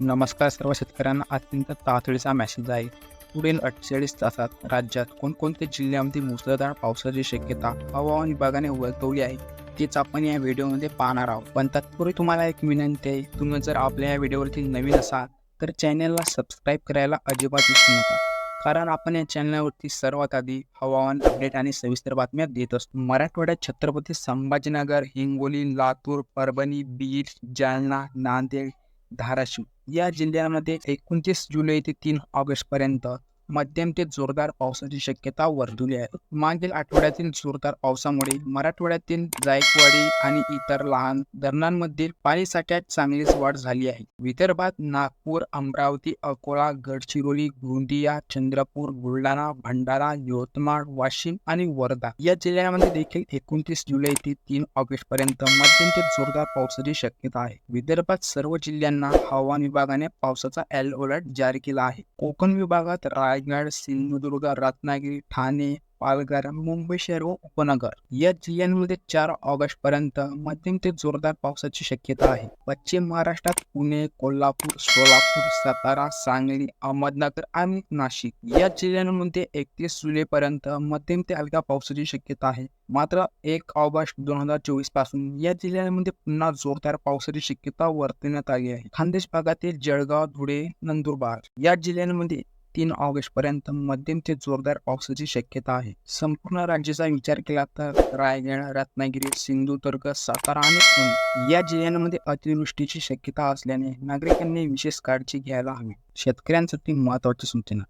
नमस्कार सर्व शेतकऱ्यांना अत्यंत तातडीचा मेसेज आहे. पुढील अठ्ठेचाळीस तासात राज्यात कोणकोणत्या जिल्ह्यामध्ये मुसळधार पावसाची शक्यता हवामान विभागाने वर्तवली आहे तेच आपण या व्हिडिओमध्ये पाहणार आहोत. पण तत्पूर्वी तुम्हाला एक विनंती आहे तुम्ही जर आपल्या या व्हिडिओवरती नवीन असाल तर चॅनलला सबस्क्राईब करायला अजिबात विसरू नका. कारण आपण या चॅनलवरती सर्वात आधी हवामान अपडेट आणि सविस्तर बातम्या देत असतो. मराठवाड्यात छत्रपती संभाजीनगर हिंगोली लातूर परभणी बीड जालना नांदेड धाराशिव. या जिल्ह्यामध्ये एकोणतीस जुलै ते तीन ऑगस्ट पर्यंत मध्यम ते जोरदार पावसाची शक्यता वर्धवली आहे. मागील आठवड्यातील जोरदार पावसामुळे मराठवाड्यातील जायकवाडी आणि इतर लहान धरणांमधील पाणीसाठ्यात चांगलीच वाढ झाली आहे. विदर्भात नागपूर अमरावती अकोला गडचिरोली गोंदिया चंद्रपूर बुलढाणा भंडारा यवतमाळ वाशिम आणि वर्धा या जिल्ह्यांमध्ये देखील एकोणतीस जुलै ते तीन ऑगस्ट पर्यंत मध्यम ते जोरदार पावसाची शक्यता आहे. विदर्भात सर्व जिल्ह्यांना हवामान विभागाने पावसाचा एल अलर्ट जारी केला आहे. कोकण विभागात रायगड सिंधुदुर्ग रत्नागिरी ठाणे पालघर मुंबई शहर व उपनगर. या जिल्ह्यांमध्ये चार ऑगस्ट पर्यंत मध्यम ते जोरदार पावसाची शक्यता आहे. पश्चिम महाराष्ट्रात पुणे कोल्हापूर सोलापूर सातारा सांगली अहमदनगर आणि नाशिक या जिल्ह्यांमध्ये एकतीस जुलै पर्यंत मध्यम ते हलक्या पावसाची शक्यता आहे. मात्र एक ऑगस्ट दोन हजार चोवीसपासून या जिल्ह्यांमध्ये पुन्हा जोरदार पावसाची शक्यता वर्तवण्यात आली आहे. खानदेश भागातील जळगाव धुळे नंदुरबार या जिल्ह्यांमध्ये तीन ऑगस्ट पर्यंत मध्यम ते जोरदार पावसाची शक्यता आहे. संपूर्ण राज्याचा विचार केला तर रायगड रत्नागिरी सिंधुदुर्ग सातारा आणि पुणे या जिल्ह्यांमध्ये अतिवृष्टीची शक्यता असल्याने नागरिकांनी विशेष काळजी घ्यायला हवी. शेतकऱ्यांसाठी महत्वाची सूचना.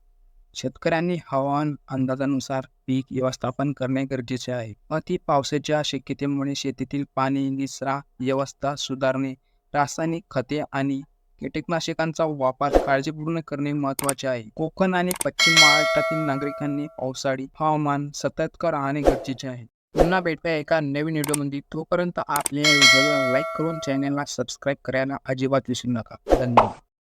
शेतकऱ्यांनी हवामान अंदाजानुसार पीक व्यवस्थापन करणे गरजेचे आहे. अति पावसाच्या शक्यतेमुळे शेतीतील पाणी निचरा व्यवस्था सुधारणे रासायनिक खते आणि कीटकनाशकांचा वापर काळजीपूर्ण करणे महत्त्वाचे आहे. कोकण आणि पश्चिम महाराष्ट्रातील नागरिकांनी पावसाळी हवामान सतर्क राहणे गरजेचे आहे. पुन्हा भेटूया एका नवीन व्हिडिओमध्ये. तोपर्यंत आपल्या व्हिडिओला लाईक करून चॅनलला सबस्क्राईब करायला अजिबात विसरू नका. धन्यवाद.